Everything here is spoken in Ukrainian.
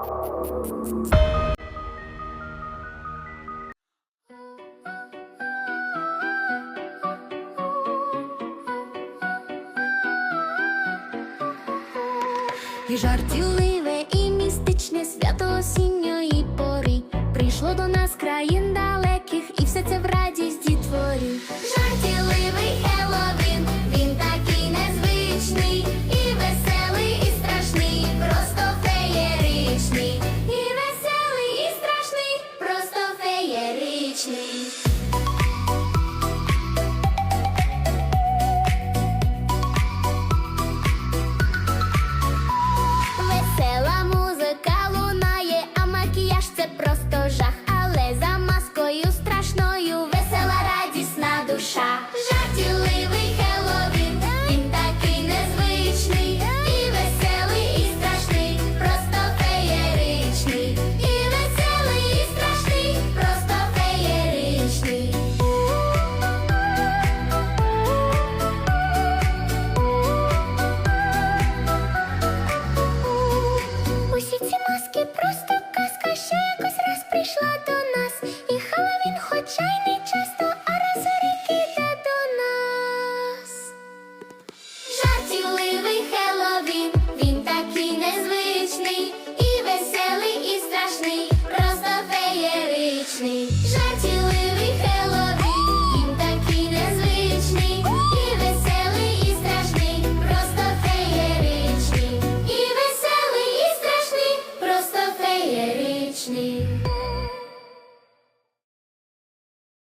І жартівливе, і містичне свято осінньої пори прийшло до нас країн далеких, і все це в радість дітворі. 傻傻